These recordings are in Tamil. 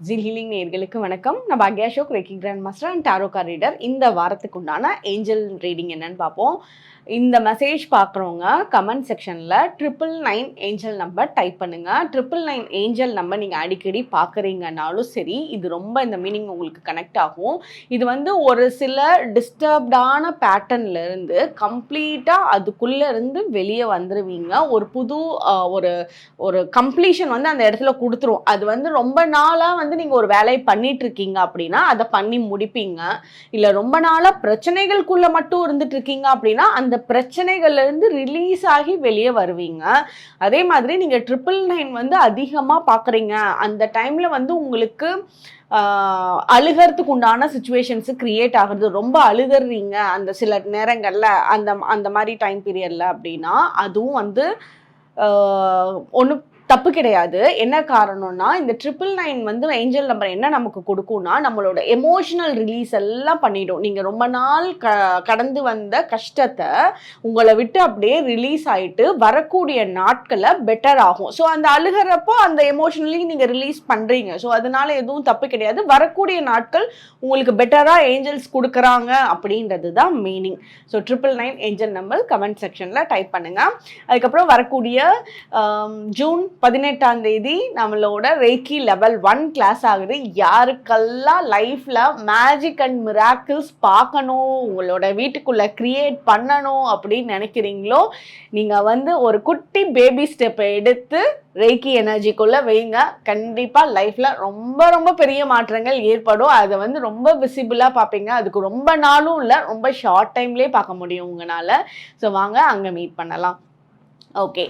ஜில் ஹீலிங் நேர்களுக்கு வணக்கம். நான் Bhagya Ashok reiki grand master and tarot reader இந்த வாரத்துக்கு உண்டான ஏஞ்சல் ரீடிங் என்னன்னு பார்ப்போம். இந்த மெசேஜ் பார்க்குறவங்க கமெண்ட் செக்ஷனில் triple nine angel number type பண்ணுங்கள் ட்ரிபிள் நைன் ஏஞ்சல் நம்பர் நீங்கள் அடிக்கடி பார்க்குறீங்கனாலும் சரி இது ரொம்ப இந்த மீனிங் உங்களுக்கு கனெக்ட் ஆகும். இது வந்து ஒரு சில டிஸ்டர்ப்டான பேட்டர்ன்ல இருந்து கம்ப்ளீட்டாக அதுக்குள்ளே இருந்து வெளியே வந்துடுவீங்க ஒரு புது ஒரு ஒரு கம்ப்ளீஷன் வந்து அந்த இடத்துல கொடுத்துரும். அது வந்து ரொம்ப நாளாக வந்து நீங்கள் ஒரு வேலையை பண்ணிட்டு இருக்கீங்க அப்படின்னா அதை பண்ணி முடிப்பீங்க. இல்லை ரொம்ப நாளாக பிரச்சனைகளுக்குள்ள மட்டும் இருந்துட்டு இருக்கீங்க அப்படின்னா அந்த பிரச்சனைகள்லேருந்து ரிலீஸ் ஆகி வெளியே வருவீங்க. அதே மாதிரி நீங்கள் ட்ரிபிள் நைன் வந்து அதிகமாக பார்க்குறீங்க அந்த டைமில் வந்து உங்களுக்கு அழுகிறதுக்கு உண்டான சுச்சுவேஷன்ஸு கிரியேட் ஆகுறது. ரொம்ப அழுகிறீங்க அந்த சில நேரங்களில் அந்த அந்த மாதிரி டைம் பீரியடில் அப்படின்னா அதுவும் வந்து ஒன்று தப்பு கிடையாது. என்ன காரணம்னா இந்த ட்ரிபிள் நைன் வந்து ஏஞ்சல் நம்பர் என்ன நமக்கு கொடுக்கும்னா நம்மளோட எமோஷனல் ரிலீஸ் எல்லாம் பண்ணிடும். நீங்கள் ரொம்ப நாள் க கடந்து வந்த கஷ்டத்தை உங்களை விட்டு அப்படியே ரிலீஸ் ஆயிட்டு வரக்கூடிய நாட்களை பெட்டர் ஆகும். ஸோ அந்த அழுகிறப்போ அந்த எமோஷனலி நீங்கள் ரிலீஸ் பண்ணுறீங்க ஸோ அதனால எதுவும் தப்பு கிடையாது. வரக்கூடிய நாட்கள் உங்களுக்கு பெட்டராக ஏஞ்சல்ஸ் கொடுக்குறாங்க அப்படின்றது தான் meaning so triple nine angel number comment செக்ஷனில் டைப் பண்ணுங்கள் அதுக்கப்புறம் வரக்கூடிய ஜூன் பதினெட்டாம் தேதி நம்மளோட ரேக்கி லெவல் ஒன் கிளாஸ் ஆகுது. யாருக்கெல்லாம் லைஃப்பில் மேஜிக் அண்ட் மிராக்கிள்ஸ் பார்க்கணும் உங்களோட வீட்டுக்குள்ளே க்ரியேட் பண்ணணும் அப்படின்னு நினைக்கிறீங்களோ நீங்கள் வந்து ஒரு குட்டி பேபி ஸ்டெப்பை எடுத்து ரேக்கி எனர்ஜிக்குள்ளே வைங்க. கண்டிப்பாக லைஃப்பில் ரொம்ப ரொம்ப பெரிய மாற்றங்கள் ஏற்படும். அதை வந்து ரொம்ப விசிபிளாக பார்ப்பீங்க. அதுக்கு ரொம்ப நாளும் இல்லை ரொம்ப ஷார்ட் டைம்லேயே பார்க்க முடியும் உங்களால். ஸோ வாங்க அங்கே மீட் பண்ணலாம். ஓகே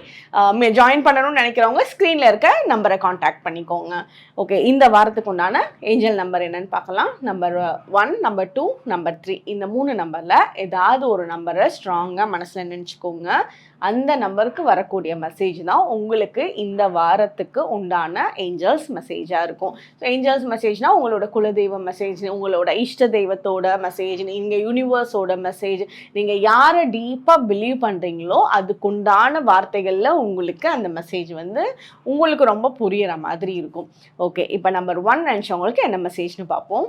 ஜாயின் பண்ணணும்னு நினைக்கிறவங்க ஸ்க்ரீனில் இருக்க நம்பரை காண்டாக்ட் பண்ணிக்கோங்க. ஓகே இந்த வாரத்துக்கு உண்டான ஏஞ்சல் நம்பர் என்னன்னு பார்க்கலாம். Number one number two number three இந்த மூணு நம்பரில் ஏதாவது ஒரு நம்பரை ஸ்ட்ராங்காக மனசில் நினச்சிக்கோங்க. அந்த நம்பருக்கு வரக்கூடிய மெசேஜ் தான் உங்களுக்கு இந்த வாரத்துக்கு உண்டான ஏஞ்சல்ஸ் மெசேஜாக இருக்கும். ஸோ ஏஞ்சல்ஸ் மெசேஜ்னா உங்களோட குலதெய்வ மெசேஜ் உங்களோட இஷ்ட தெய்வத்தோட மெசேஜ் நீங்கள் யூனிவர்ஸோட மெசேஜ் நீங்கள் யாரை டீப்பாக பிலீவ் பண்ணுறீங்களோ அதுக்குண்டான வார்த்தைகளில் உங்களுக்கு அந்த மெசேஜ் வந்து உங்களுக்கு ரொம்ப புரியிற மாதிரி இருக்கும். ஓகே இப்போ நம்பர் ஒன் நினச்சவங்களுக்கு என்ன மெசேஜ்னு பார்ப்போம்.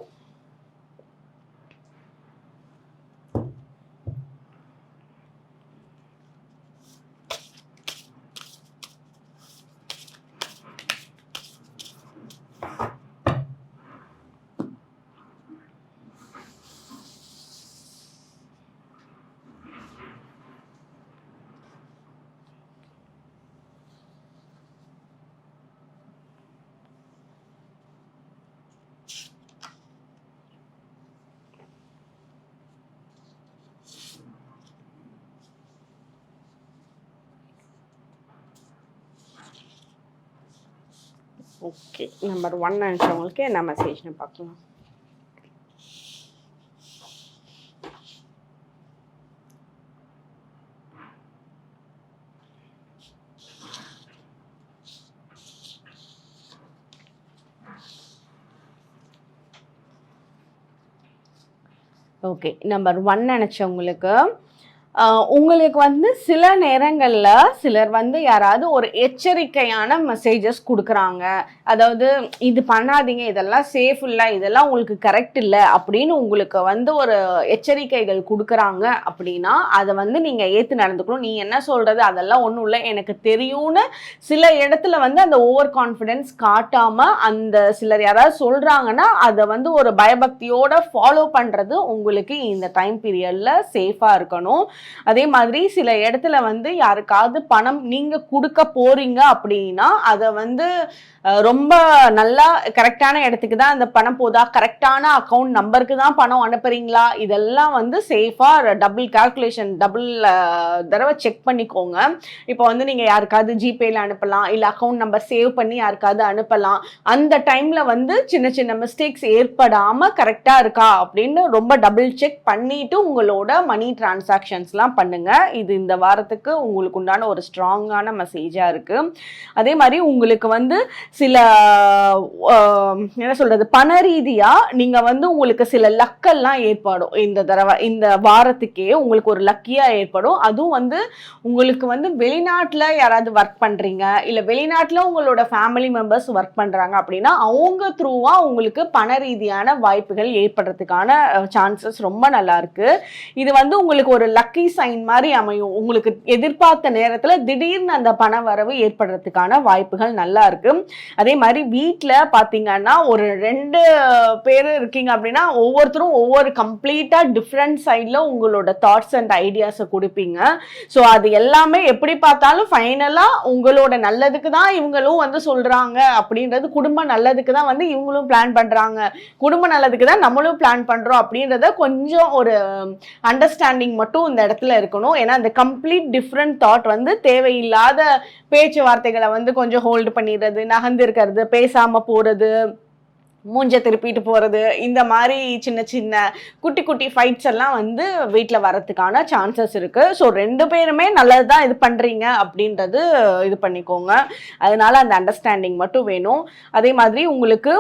ஓகே நம்பர் ஒன் நினச்சவங்களுக்கு என்ன மெசேஜ்னு பார்க்கலாம். ஓகே நம்பர் ஒன் நினச்சவங்களுக்கு உங்களுக்கு வந்து சில நேரங்களில் சிலர் வந்து யாராவது ஒரு எச்சரிக்கையான மெசேஜஸ் கொடுக்குறாங்க. அதாவது இது பண்ணாதீங்க இதெல்லாம் சேஃப் இல்லை இதெல்லாம் உங்களுக்கு கரெக்ட் இல்லை அப்படின்னு உங்களுக்கு வந்து ஒரு எச்சரிக்கைகள் கொடுக்குறாங்க அப்படின்னா அதை வந்து நீங்கள் ஏற்று நடந்துக்கணும். நீ என்ன சொல்கிறது அதெல்லாம் ஒன்றும் இல்லை. எனக்கு தெரியும்னு சில இடத்துல வந்து அந்த ஓவர் கான்ஃபிடென்ஸ் காட்டாமல் அந்த சிலர் யாராவது சொல்கிறாங்கன்னா அதை வந்து ஒரு பயபக்தியோட ஃபாலோ பண்ணுறது உங்களுக்கு இந்த டைம் பீரியடில் சேஃபாக இருக்கணும். அதே மாதிரி சில இடத்துல வந்து யாருக்காவது பணம் நீங்கள் கொடுக்க போறீங்க அப்படின்னா அதை வந்து ரொம்ப நல்லா கரெக்டான இடத்துக்கு தான் அந்த பணம் போதா? கரெக்டான அக்கௌண்ட் நம்பருக்கு தான் பணம் அனுப்புறீங்களா? இதெல்லாம் வந்து சேஃபாக டபுள் கால்குலேஷன் டபுள் தடவை செக் பண்ணிக்கோங்க. இப்போ வந்து நீங்கள் யாருக்காவது ஜிபேல அனுப்பலாம் இல்லை அக்கௌண்ட் நம்பர் சேவ் பண்ணி யாருக்காவது அனுப்பலாம். அந்த டைமில் வந்து சின்ன சின்ன மிஸ்டேக்ஸ் ஏற்படாமல் கரெக்டாக இருக்கா? அப்படின்னு ரொம்ப டபுள் செக் பண்ணிட்டு உங்களோட மணி டிரான்சாக்ஷன்ஸ் ப்ராக்டிஸ்லாம் பண்ணுங்க. இது இந்த வாரத்துக்கு உங்களுக்கு உண்டான ஒரு ஸ்ட்ராங்கான மெசேஜாக இருக்குது அதே மாதிரி உங்களுக்கு வந்து சில என்ன சொல்கிறது பண ரீதியாக நீங்கள் வந்து உங்களுக்கு சில லக்கெல்லாம் ஏற்படும். இந்த தடவை இந்த வாரத்துக்கே உங்களுக்கு ஒரு லக்கியாக ஏற்படும். அதுவும் வந்து உங்களுக்கு வந்து வெளிநாட்டில் யாராவது ஒர்க் பண்ணுறீங்க இல்லை வெளிநாட்டில் உங்களோட ஃபேமிலி மெம்பர்ஸ் ஒர்க் பண்ணுறாங்க அப்படின்னா அவங்க த்ரூவாக உங்களுக்கு பண ரீதியான வாய்ப்புகள் ஏற்படுறதுக்கான சான்சஸ் ரொம்ப நல்லா இருக்கு. இது வந்து உங்களுக்கு ஒரு லக் லக்கி சைன் மாதிரி அமையும். உங்களுக்கு எதிர்பார்த்த நேரத்தில் திடீர்னு அந்த பண வரவு ஏற்படுறதுக்கான வாய்ப்புகள் நல்லா இருக்கு. அதே மாதிரி வீட்டில் பார்த்தீங்கன்னா ஒரு ரெண்டு பேர் இருக்கீங்க அப்படின்னா ஒவ்வொருத்தரும் ஒவ்வொரு கம்ப்ளீட்டாக டிஃப்ரெண்ட் சைடில் உங்களோட தாட்ஸ் அண்ட் ஐடியாஸை கொடுப்பீங்க. ஸோ அது எல்லாமே எப்படி பார்த்தாலும் ஃபைனலாக உங்களோட நல்லதுக்கு தான் இவங்களும் வந்து சொல்கிறாங்க அப்படின்றது குடும்ப நல்லதுக்கு தான் வந்து இவங்களும் பிளான் பண்ணுறாங்க குடும்ப நல்லதுக்கு தான் நம்மளும் பிளான் பண்ணுறோம் அப்படின்றத கொஞ்சம் ஒரு அண்டர்ஸ்டாண்டிங் மட்டும் இந்த இடத்துல இருக்கணும். ஏன்னா அந்த கம்ப்ளீட் டிஃப்ரெண்ட் தாட் வந்து தேவையில்லாத பேச்சுவார்த்தைகளை வந்து கொஞ்சம் ஹோல்டு பண்ணிடுறது நகர்ந்து இருக்கிறது பேசாம போறது மூஞ்ச திருப்பிட்டு போறது இந்த மாதிரி சின்ன சின்ன குட்டி குட்டி ஃபைட்ஸ் எல்லாம் வந்து வீட்டில் வரதுக்கான சான்சஸ் இருக்கு. ஸோ ரெண்டு பேருமே நல்லது தான் இது பண்றீங்க அப்படின்றது இது பண்ணிக்கோங்க. அதனால அந்த அண்டர்ஸ்டாண்டிங் மட்டும் வேணும். அதே மாதிரி உங்களுக்கு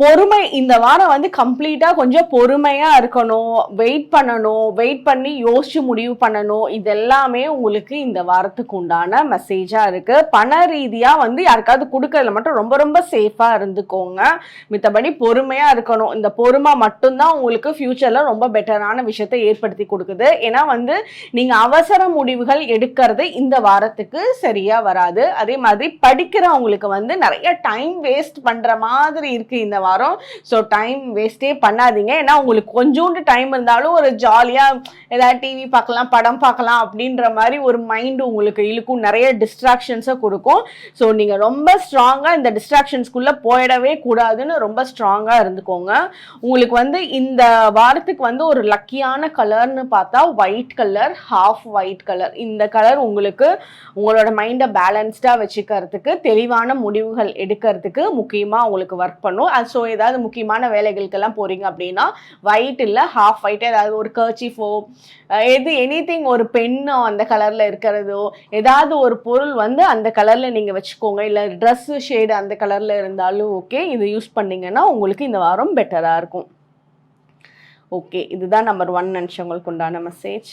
பொறுமை இந்த வாரம் வந்து கம்ப்ளீட்டாக கொஞ்சம் பொறுமையாக இருக்கணும் வெயிட் பண்ணணும் வெயிட் பண்ணி யோசிச்சு முடிவு பண்ணணும். இது எல்லாமே உங்களுக்கு இந்த வாரத்துக்கு உண்டான மெசேஜாக இருக்குது பண ரீதியாக வந்து யாருக்காவது கொடுக்கறதுல மட்டும் ரொம்ப ரொம்ப சேஃபாக இருந்துக்கோங்க. மித்தபடி பொறுமையாக இருக்கணும். இந்த பொறுமை மட்டும்தான் உங்களுக்கு ஃப்யூச்சரில் ரொம்ப பெட்டரான விஷயத்தை ஏற்படுத்தி கொடுக்குது. ஏன்னா வந்து நீங்கள் அவசர முடிவுகள் எடுக்கிறது இந்த வாரத்துக்கு சரியாக வராது. அதே மாதிரி படிக்கிறவங்களுக்கு வந்து நிறைய டைம் வேஸ்ட் பண்ணுற மாதிரி இருக்குது இந்த வாரம். ஸோ டைம் வேஸ்ட்டே பண்ணாதீங்க. ஏன்னா உங்களுக்கு கொஞ்சோண்டு டைம் இருந்தாலும் ஒரு ஜாலியாக ஏதாவது டிவி பார்க்கலாம் படம் பார்க்கலாம் அப்படின்ற மாதிரி ஒரு மைண்டு உங்களுக்கு இழுக்கும். நிறைய டிஸ்ட்ராக்ஷன்ஸை கொடுக்கும். ஸோ நீங்கள் ரொம்ப ஸ்ட்ராங்காக இந்த டிஸ்ட்ராக்ஷன்ஸ்குள்ளே போயிடவே கூடாதுன்னு ரொம்ப ஸ்ட்ராங்காக இருந்துக்கோங்க. உங்களுக்கு வந்து இந்த வாரத்துக்கு வந்து ஒரு லக்கியான கலர்னு பார்த்தா white colour half white colour இந்த கலர் உங்களுக்கு உங்களோட மைண்டை பேலன்ஸ்டாக வச்சுக்கிறதுக்கு தெளிவான முடிவுகள் எடுக்கிறதுக்கு முக்கியமாக உங்களுக்கு ஒர்க் பண்ணும். அது ஸோ ஏதாவது முக்கியமான வேலைகளுக்கெல்லாம் போகிறீங்க அப்படின்னா ஒயிட் இல்லை ஹாஃப் ஒயிட் ஏதாவது ஒரு கர்ச்சிஃபோ எது எனி ஒரு பெண்ணோ அந்த கலரில் இருக்கிறதோ ஏதாவது ஒரு பொருள் வந்து அந்த கலரில் நீங்கள் வச்சுக்கோங்க. இல்லை ட்ரெஸ்ஸு ஷேடு அந்த கலரில் இருந்தாலும் ஓகே இது யூஸ் பண்ணீங்கன்னா உங்களுக்கு இந்த வாரம் பெட்டராக இருக்கும். ஓகே இதுதான் நம்பர் ஒன் நினச்சவங்களுக்கு உண்டான மெசேஜ்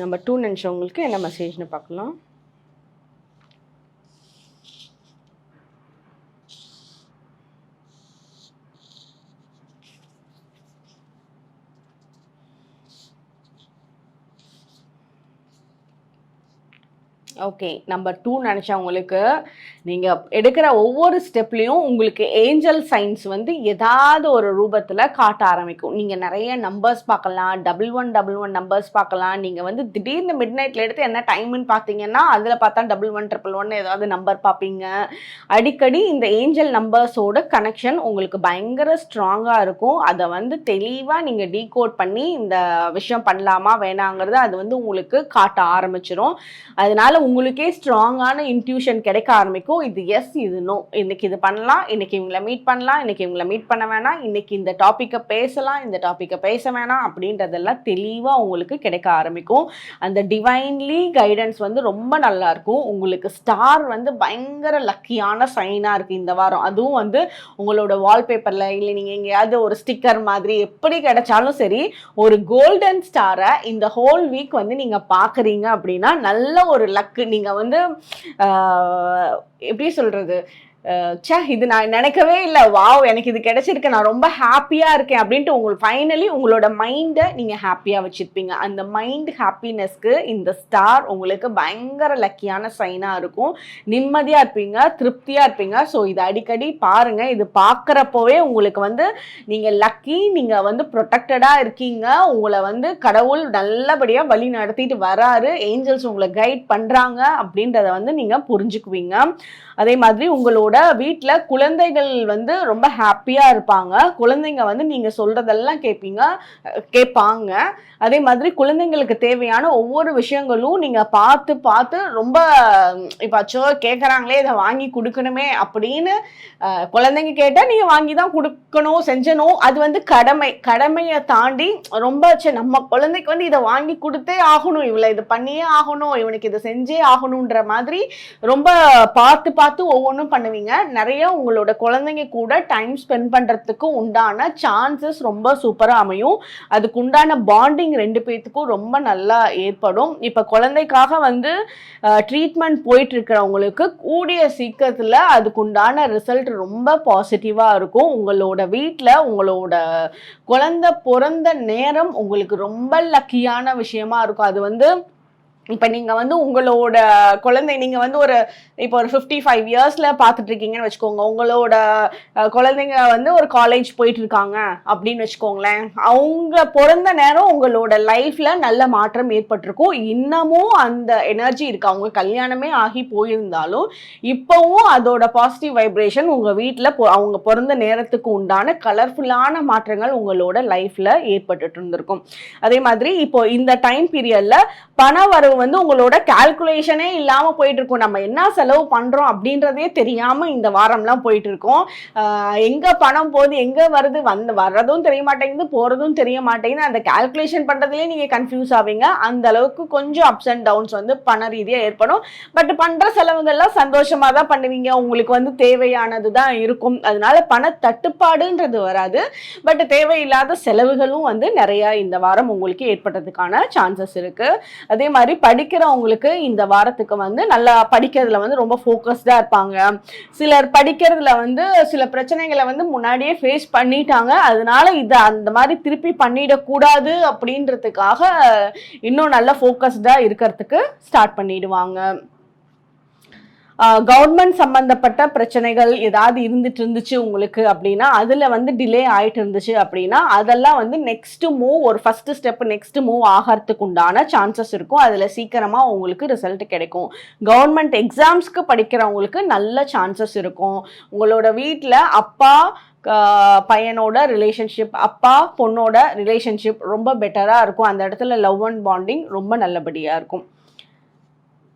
நம்பர் டூ நினச்சவங்களுக்கு என்ன மெசேஜ்னு பார்க்கலாம். ஓகே நம்பர் டூ நினச்சவங்களுக்கு நீங்கள் எடுக்கிற ஒவ்வொரு ஸ்டெப்லேயும் உங்களுக்கு ஏஞ்சல் சைன்ஸ் வந்து ஏதாவது ஒரு ரூபத்தில் காட்ட ஆரம்பிக்கும். நீங்கள் நிறைய நம்பர்ஸ் பார்க்கலாம். Double one double one numbers பார்க்கலாம். நீங்கள் வந்து திடீர்னு மிட் நைட்டில் எடுத்து என்ன டைம்னு பார்த்தீங்கன்னா அதில் பார்த்தா டபுள் ஒன் ட்ரிபிள் ஒன் ஏதாவது நம்பர் பார்ப்பீங்க. அடிக்கடி இந்த ஏஞ்சல் நம்பர்ஸோட கனெக்ஷன் உங்களுக்கு பயங்கர ஸ்ட்ராங்காக இருக்கும். அதை வந்து தெளிவாக நீங்கள் டீகோட் பண்ணி இந்த விஷயம் பண்ணலாமா வேணாங்கிறத அது வந்து உங்களுக்கு காட்ட ஆரம்பிச்சிடும் அதனால உங்களுக்கே ஸ்ட்ராங்கான இன்ட்யூஷன் கிடைக்க ஆரம்பிக்கும். இது எஸ் இது நோ இன்னைக்கு இது பண்ணலாம் இன்னைக்கு இவங்கள மீட் பண்ணலாம் இன்னைக்கு இவங்கள மீட் பண்ண வேணாம் இன்னைக்கு இந்த டாப்பிக்கை பேசலாம் இந்த டாப்பிக்கை பேச வேணாம் அப்படின்றதெல்லாம் தெளிவாக உங்களுக்கு கிடைக்க ஆரம்பிக்கும். அந்த டிவைன்லி கைடன்ஸ் வந்து ரொம்ப நல்லா இருக்கும். உங்களுக்கு ஸ்டார் வந்து பயங்கர லக்கியான சைனாக இருக்குது இந்த வாரம். அதுவும் வந்து உங்களோட வால்பேப்பரில் இல்லை நீங்கள் எங்கேயாவது ஒரு ஸ்டிக்கர் மாதிரி எப்படி கிடைச்சாலும் சரி ஒரு கோல்டன் ஸ்டாரை இந்த ஹோல் வீக் வந்து நீங்கள் பார்க்குறீங்க அப்படின்னா நல்ல ஒரு லக்கு நீங்கள் வந்து எப்படி சொல்கிறது ச்சே இது நான் நினைக்கவே இல்லை. வாவ் எனக்கு இது கிடைச்சிருக்கு. நான் ரொம்ப ஹாப்பியாக இருக்கேன் அப்படின்ட்டு உங்களுக்கு ஃபைனலி உங்களோட மைண்டை நீங்கள் ஹாப்பியாக வச்சுருப்பீங்க. அந்த மைண்ட் ஹாப்பினஸ்க்கு இந்த ஸ்டார் உங்களுக்கு பயங்கர லக்கியான சைனாக இருக்கும். நிம்மதியாக இருப்பீங்க திருப்தியாக இருப்பீங்க. ஸோ இது அடிக்கடி பாருங்கள் இது பார்க்குறப்போவே உங்களுக்கு வந்து நீங்கள் லக்கி நீங்கள் வந்து ப்ரொடெக்டடாக இருக்கீங்க. உங்களை வந்து கடவுள் நல்லபடியாக வழி நடத்திட்டு வராரு. ஏஞ்சல்ஸ் உங்களை கைட் பண்ணுறாங்க அப்படின்றத வந்து நீங்கள் புரிஞ்சுக்குவீங்க. அதே மாதிரி உங்களோட வீட்டில் குழந்தைகள் வந்து ரொம்ப ஹாப்பியாக இருப்பாங்க. குழந்தைங்க வந்து நீங்கள் சொல்கிறதெல்லாம் கேட்பீங்க கேட்பாங்க அதே மாதிரி குழந்தைங்களுக்கு தேவையான ஒவ்வொரு விஷயங்களும் நீங்கள் பார்த்து பார்த்து ரொம்ப இப்போ அச்சோ கேட்குறாங்களே இதை வாங்கி கொடுக்கணுமே அப்படின்னு குழந்தைங்க கேட்டால் நீங்கள் வாங்கி தான் கொடுக்கணும் செஞ்சணும். அது வந்து கடமை. கடமையை தாண்டி ரொம்ப சரி நம்ம குழந்தைக்கு வந்து இதை வாங்கி கொடுத்தே ஆகணும். இவளை இது பண்ணியே ஆகணும். இவனுக்கு இதை செஞ்சே ஆகணுன்ற மாதிரி ரொம்ப பார்த்து பார்த்து ஒவ்வொன்றும் பண்ணுவீங்க. நிறைய உங்களோட குழந்தைங்க கூட டைம் ஸ்பெண்ட் பண்ணுறதுக்கு உண்டான சான்சஸ் ரொம்ப சூப்பராக அமையும். அதுக்கு உண்டான பாண்டிங் ரெண்டு பேர்த்துக்கும் ரொம்ப நல்லா ஏற்படும். இப்போ குழந்தைக்காக வந்து ட்ரீட்மெண்ட் போயிட்டு இருக்கிறவங்களுக்கு கூடிய சீக்கிரத்தில் அதுக்கு உண்டான ரிசல்ட் ரொம்ப பாசிட்டிவாக இருக்கும். உங்களோட வீட்டில் உங்களோட குழந்தை பிறந்த நேரம் உங்களுக்கு ரொம்ப லக்கியான விஷயமா இருக்கும். அது வந்து இப்போ நீங்கள் வந்து உங்களோட குழந்தை நீங்கள் வந்து ஒரு இப்போ ஒரு ஃபிஃப்டி ஃபைவ் இயர்ஸில் பார்த்துட்டு இருக்கீங்கன்னு வச்சுக்கோங்க. உங்களோட குழந்தைங்க வந்து ஒரு காலேஜ் போயிட்டு இருக்காங்க அப்படின்னு வச்சுக்கோங்களேன். அவங்க பிறந்த நேரம் உங்களோட லைஃப்பில் நல்ல மாற்றம் ஏற்பட்டிருக்கும். இன்னமும் அந்த எனர்ஜி இருக்கு. அவங்க கல்யாணமே ஆகி போயிருந்தாலும் இப்போவும் அதோட பாசிட்டிவ் வைப்ரேஷன் உங்கள் வீட்டில் அவங்க பிறந்த நேரத்துக்கு உண்டான கலர்ஃபுல்லான மாற்றங்கள் உங்களோட லைஃப்பில் ஏற்பட்டுட்டு இருந்திருக்கும். அதே மாதிரி இப்போ இந்த டைம் பீரியடில் பண வரவு வந்து உங்களோட கால்குலேஷனே இல்லாமல் போயிட்டு இருக்கும் நம்ம என்ன செலவு பண்ணுறோம் அப்படின்றதே தெரியாமல் இந்த வாரம்லாம் போயிட்டு இருக்கோம் எங்கே பணம் போகுது எங்கே வருது? வந்து வர்றதும் தெரிய மாட்டேங்குது போகிறதும் தெரிய மாட்டேங்குது. அந்த கால்குலேஷன் பண்ணுறதுலேயே நீங்கள் கன்ஃபியூஸ் ஆவீங்க. அந்த அளவுக்கு கொஞ்சம் அப்ஸ் அண்ட் டவுன்ஸ் வந்து பண ரீதியாக ஏற்படும். பட் பண்ணுற செலவுகள்லாம் சந்தோஷமாக தான் பண்ணுவீங்க. உங்களுக்கு வந்து தேவையானது தான் இருக்கும். அதனால பண தட்டுப்பாடுன்றது வராது. பட் தேவையில்லாத செலவுகளும் வந்து நிறையா இந்த வாரம் உங்களுக்கு ஏற்பட்டதுக்கான சான்சஸ் இருக்குது அதே மாதிரி படிக்கிறவங்களுக்கு இந்த வாரத்துக்கு வந்து நல்லா படிக்கிறதுல வந்து ரொம்ப ஃபோக்கஸ்டாக இருப்பாங்க. சிலர் படிக்கிறதுல வந்து சில பிரச்சனைகளை வந்து முன்னாடியே ஃபேஸ் பண்ணிட்டாங்க. அதனால இதை அந்த மாதிரி திருப்பி பண்ணிடக்கூடாது அப்படின்றதுக்காக இன்னும் நல்லா ஃபோக்கஸ்டாக இருக்கிறதுக்கு ஸ்டார்ட் பண்ணிடுவாங்க. கவர்மெண்ட் சம்பந்தப்பட்ட பிரச்சனைகள் ஏதாவது இருந்துட்டு இருந்துச்சு உங்களுக்கு அப்படின்னா அதில் வந்து டிலே ஆயிட்டு இருந்துச்சு அப்படின்னா அதெல்லாம் வந்து நெக்ஸ்ட் மூவ் ஒரு ஃபர்ஸ்ட் ஸ்டெப் நெக்ஸ்ட் மூவ் ஆகிறதுக்கு உண்டான சான்சஸ் இருக்கும். அதில் சீக்கிரமாக உங்களுக்கு ரிசல்ட் கிடைக்கும். கவர்மெண்ட் எக்ஸாம்ஸ்க்கு படிக்கிறவங்களுக்கு நல்ல சான்சஸ் இருக்கும். உங்களோட வீட்டில் அப்பா பையனோட ரிலேஷன்ஷிப் அப்பா பொண்ணோட ரிலேஷன்ஷிப் ரொம்ப பெட்டராக இருக்கும். அந்த இடத்துல லவ் அண்ட் பாண்டிங் ரொம்ப நல்லபடியாக இருக்கும்.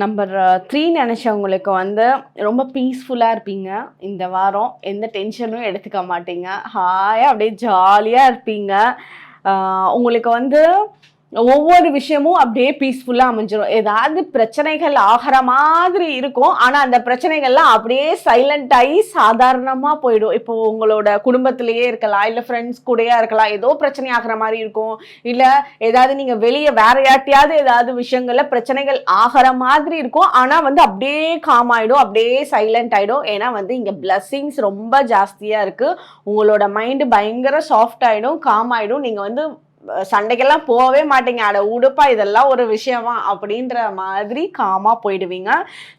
நம்பர் த்ரீ uh, நினச்சவங்களுக்கு வந்து ரொம்ப பீஸ்ஃபுல்லாக இருப்பீங்க. இந்த வாரம் எந்த டென்ஷனும் எடுத்துக்க மாட்டீங்க. ஹாயாக அப்படியே ஜாலியாக இருப்பீங்க. உங்களுக்கு வந்து ஒவ்வொரு விஷயமும் அப்படியே பீஸ்ஃபுல்லாக அமைஞ்சிடும் ஏதாவது பிரச்சனைகள் ஆகிற மாதிரி இருக்கும். ஆனால் அந்த பிரச்சனைகள்லாம் அப்படியே சைலண்ட் ஆகி சாதாரணமாக போயிடும். இப்போ உங்களோட குடும்பத்திலேயே இருக்கலாம். இல்லை ஃப்ரெண்ட்ஸ் கூடயா இருக்கலாம். ஏதோ பிரச்சனை ஆகிற மாதிரி இருக்கும். இல்லை ஏதாவது நீங்கள் வெளியே வேற யார்ட்டையாவது ஏதாவது விஷயங்களில் பிரச்சனைகள் ஆகிற மாதிரி இருக்கும். ஆனால் வந்து அப்படியே காம் ஆகிடும் அப்படியே சைலண்ட் ஆகிடும் ஏன்னா வந்து இங்கே பிளஸ்ஸிங்ஸ் ரொம்ப ஜாஸ்தியாக இருக்குது உங்களோட மைண்டு பயங்கர சாஃப்ட் ஆகிடும் காம் ஆகிடும் நீங்கள் வந்து சண்டைக்கெல்லாம் போகவே மாட்டீங்க. அட உடுப்பா இதெல்லாம் ஒரு விஷயமா அப்படின்ற மாதிரி காமாக போயிடுவீங்க.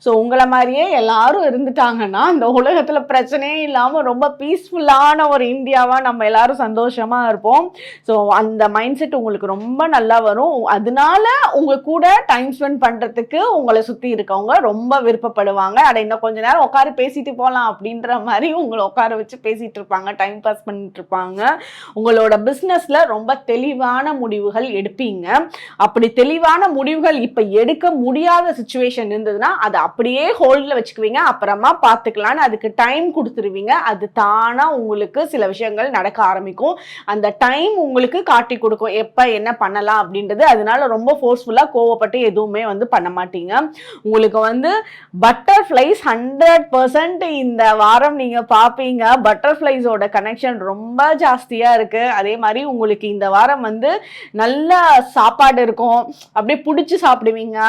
ஸோ உங்களை மாதிரியே எல்லாரும் இருந்துட்டாங்கன்னா இந்த உலகத்தில் பிரச்சனையே இல்லாமல் ரொம்ப பீஸ்ஃபுல்லான ஒரு இந்தியாவாக நம்ம எல்லாரும் சந்தோஷமாக இருப்போம். ஸோ அந்த மைண்ட் செட் உங்களுக்கு ரொம்ப நல்லா வரும். அதனால உங்கள் கூட டைம் ஸ்பெண்ட் பண்ணுறதுக்கு உங்களை சுற்றி இருக்கவங்க ரொம்ப விருப்பப்படுவாங்க. அட இன்னும் கொஞ்ச நேரம் உட்காரு பேசிட்டு போகலாம் அப்படின்ற மாதிரி உங்களை உட்கார வச்சு பேசிட்டு இருப்பாங்க. டைம் பாஸ் பண்ணிட்டு இருப்பாங்க. உங்களோட பிஸ்னஸில் ரொம்ப தெளிவு தெளிவான முடிவுகள் எடுப்பீங்க. அப்படி தெளிவான முடிவுகள் இப்போ எடுக்க முடியாத சுச்சுவேஷன் இருந்ததுன்னா அதை அப்படியே ஹோல்டில் வச்சுக்குவீங்க. அப்புறமா பார்த்துக்கலான்னு அதுக்கு டைம் கொடுத்துருவீங்க. அது தானாக உங்களுக்கு சில விஷயங்கள் நடக்க ஆரம்பிக்கும். அந்த டைம் உங்களுக்கு காட்டி கொடுக்கும். எப்போ என்ன பண்ணலாம் அப்படின்றது. அதனால ரொம்ப ஃபோர்ஸ்ஃபுல்லாக கோவப்பட்டு எதுவுமே வந்து பண்ண மாட்டீங்க. உங்களுக்கு வந்து பட்டர்ஃப்ளைஸ் ஹண்ட்ரட் பர்சன்ட் இந்த வாரம் நீங்கள் பார்ப்பீங்க பட்டர்ஃப்ளைஸோட கனெக்ஷன் ரொம்ப ஜாஸ்தியாக இருக்குது அதே மாதிரி உங்களுக்கு இந்த வாரம் வந்து நல்ல சாப்பாடு இருக்கும். அப்படியே பிடிச்சி சாப்பிடுவீங்க.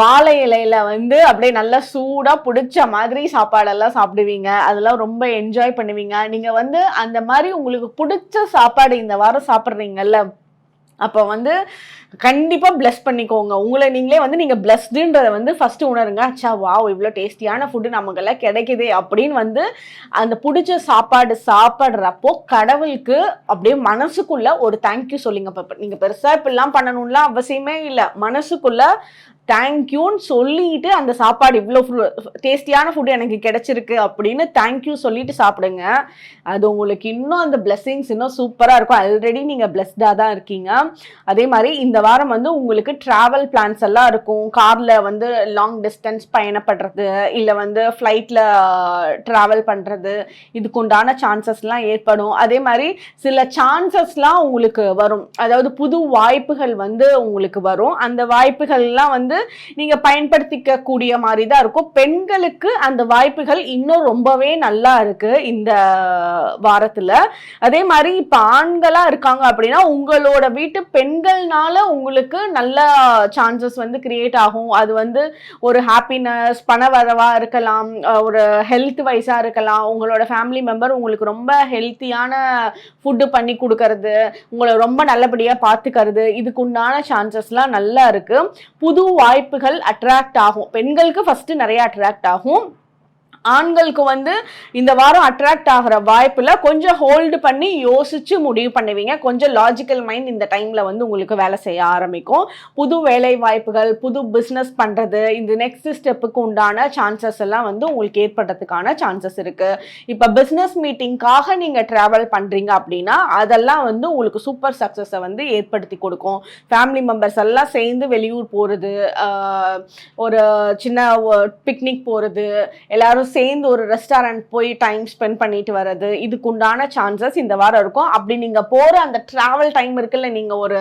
வாழை இலையில வந்து அப்படியே நல்லா சூடாக பிடிச்ச மாதிரி சாப்பாடெல்லாம் சாப்பிடுவீங்க. அதெல்லாம் ரொம்ப என்ஜாய் பண்ணுவீங்க. நீங்கள் வந்து அந்த மாதிரி உங்களுக்கு பிடிச்ச சாப்பாடு இந்த வாரம் சாப்பிட்றீங்கல்ல? அப்போ வந்து கண்டிப்பாக ப்ளஸ் பண்ணிக்கோங்க. உங்களை நீங்களே வந்து நீங்கள் ப்ளஸ்டுன்றதை வந்து ஃபஸ்ட்டு உணருங்க. அச்சா வாவ் இவ்வளோ டேஸ்டியான ஃபுட்டு நமக்கெல்லாம் கிடைக்குது அப்படின்னு வந்து அந்த பிடிச்ச சாப்பாடு சாப்பிட்றப்போ கடவுளுக்கு அப்படியே மனசுக்குள்ளே ஒரு தேங்க்யூ சொல்லிங்க. இப்போ நீங்கள் பெருசாக இப்படிலாம் பண்ணணும்லாம் அவசியமே இல்லை. மனசுக்குள்ளே தேங்க்யூன்னு சொல்லிட்டு அந்த சாப்பாடு இவ்வளோ டேஸ்டியான ஃபுட் எனக்கு கிடைச்சிருக்கு அப்படின்னு தேங்க்யூ சொல்லிட்டு சாப்பிடுங்க. அது உங்களுக்கு இன்னும் அந்த பிளெஸ்ஸிங்ஸ் இன்னும் சூப்பராக இருக்கும். ஆல்ரெடி நீங்கள் பிளெஸ்டாக தான் இருக்கீங்க. அதே மாதிரி இந்த வாரம் வந்து உங்களுக்கு ட்ராவல் பிளான்ஸ் எல்லாம் இருக்கும். காரில் வந்து லாங் டிஸ்டன்ஸ் பயணப்படுறது இல்லை வந்து ஃப்ளைட்டில் ட்ராவல் பண்ணுறது இதுக்குண்டான சான்சஸ்லாம் ஏற்படும். அதே மாதிரி சில சான்சஸ்லாம் உங்களுக்கு வரும். அதாவது புது வாய்ப்புகள் வந்து உங்களுக்கு வரும். அந்த வாய்ப்புகள்லாம் வந்து நீங்க பயன்படுத்திக்க கூடிய மாதிரி தான் இருக்கும். பெண்களுக்கு அந்த வாய்ப்புகள் இன்னும் ரொம்பவே நல்லா இருக்கு இந்த வாரத்துல. அதே மாதிரி இப்ப ஆண்களா இருக்காங்க அப்படின்னா உங்களோட வீட்டு பெண்கள்னால உங்களுக்கு நல்ல சான்சஸ் வந்து கிரியேட் ஆகும். அது வந்து ஒரு ஹாப்பினஸ் பணவரவா இருக்கலாம் ஒரு ஹெல்த் வைஸா இருக்கலாம். உங்களோட ஃபேமிலி மெம்பர் உங்களுக்கு ரொம்ப ஹெல்த்தியான ஃபுட்டு பண்ணி கொடுக்கறது உங்களை ரொம்ப நல்லபடியாக பார்த்துக்கிறது இதுக்கு உண்டான சான்சஸ்லாம் நல்லா இருக்கு. புது வாய்ப்புகள் அட்ராக்ட் ஆகும். பெண்களுக்கு ஃபஸ்ட்டு நிறைய அட்ராக்ட் ஆகும். ஆண்களுக்கு வந்து இந்த வாரம் அட்ராக்ட் ஆகிற வாய்ப்பில் கொஞ்சம் ஹோல்டு பண்ணி யோசிச்சு முடிவு பண்ணுவீங்க. கொஞ்சம் லாஜிக்கல் மைண்ட் இந்த டைமில் வந்து உங்களுக்கு வேலை செய்ய ஆரம்பிக்கும். புது வேலை வாய்ப்புகள் புது பிஸ்னஸ் பண்ணுறது இந்த நெக்ஸ்ட் ஸ்டெப்புக்கு உண்டான சான்சஸ் எல்லாம் வந்து உங்களுக்கு ஏற்படுறதுக்கான சான்சஸ் இருக்குது இப்போ பிஸ்னஸ் மீட்டிங்காக நீங்கள் ட்ராவல் பண்ணுறீங்க அப்படின்னா அதெல்லாம் வந்து உங்களுக்கு சூப்பர் சக்ஸஸை வந்து ஏற்படுத்தி கொடுக்கும். ஃபேமிலி மெம்பர்ஸ் எல்லாம் சேர்ந்து வெளியூர் போகிறது ஒரு சின்ன பிக்னிக் போகிறது எல்லாரும் சேர்ந்து ஒரு ரெஸ்டாரண்ட் போய் டைம் ஸ்பெண்ட் பண்ணிட்டு வர்றது இதுக்குண்டான சான்சஸ் இந்த வாரம் இருக்கும். அப்படி நீங்கள் போகிற அந்த ட்ராவல் டைம் இருக்குல்ல நீங்கள் ஒரு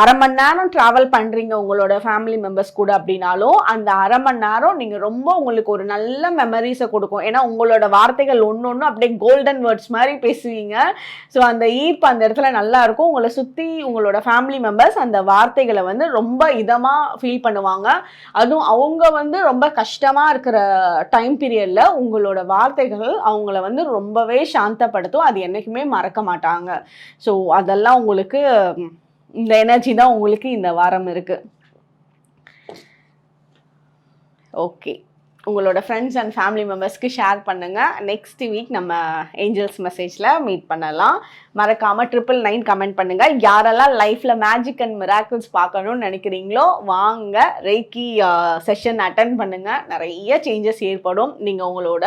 அரை மணி நேரம் ட்ராவல் பண்ணுறீங்க உங்களோட ஃபேமிலி மெம்பர்ஸ் கூட அப்படின்னாலும் அந்த அரை மணி நேரம் நீங்கள் ரொம்ப உங்களுக்கு ஒரு நல்ல மெமரிஸை கொடுக்கும். ஏன்னா உங்களோட வார்த்தைகள் ஒன்று ஒன்று அப்படியே கோல்டன் வேர்ட்ஸ் மாதிரி பேசுவீங்க. ஸோ அந்த ஈர்ப்பு அந்த இடத்துல நல்லா இருக்கும். உங்களை சுற்றி உங்களோட ஃபேமிலி மெம்பர்ஸ் அந்த வார்த்தைகளை வந்து ரொம்ப இதமாக ஃபீல் பண்ணுவாங்க. அதுவும் அவங்க வந்து ரொம்ப கஷ்டமாக இருக்கிற டைம் பீரியடில் உங்களோட வார்த்தைகள் அவங்கள வந்து ரொம்பவே சாந்தப்படுத்தும். அது என்றைக்குமே மறக்க மாட்டாங்க. ஸோ அதெல்லாம் உங்களுக்கு இந்த எனர்ஜி தான் உங்களுக்கு இந்த வாரம் இருக்குது ஓகே உங்களோட ஃப்ரெண்ட்ஸ் அண்ட் ஃபேமிலி மெம்பர்ஸ்க்கு ஷேர் பண்ணுங்கள் நெக்ஸ்ட் வீக் நம்ம ஏஞ்சல்ஸ் மெசேஜில் மீட் பண்ணலாம். மறக்காமல் ட்ரிபிள் நைன் கமெண்ட் பண்ணுங்கள் யாரெல்லாம் லைஃப்பில் மேஜிக் அண்ட் மிராக்கிள்ஸ் பார்க்கணும்னு நினைக்கிறீங்களோ வாங்க ரேக்கி செஷன் அட்டன் பண்ணுங்கள் நிறைய சேஞ்சஸ் ஏற்படும். நீங்கள் உங்களோட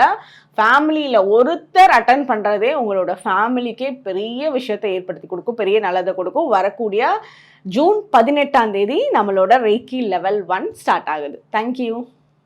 ஃபேமிலியில் ஒருத்தர் அட்டன் பண்ணுறதே உங்களோட ஃபேமிலிக்கே பெரிய விஷயத்தை ஏற்படுத்தி கொடுக்கும். பெரிய நல்லதை கொடுக்கும். வரக்கூடிய ஜூன் பதினெட்டாம் தேதி நம்மளோட ரேக்கி லெவல் ஒன் ஸ்டார்ட் ஆகுது. Thank you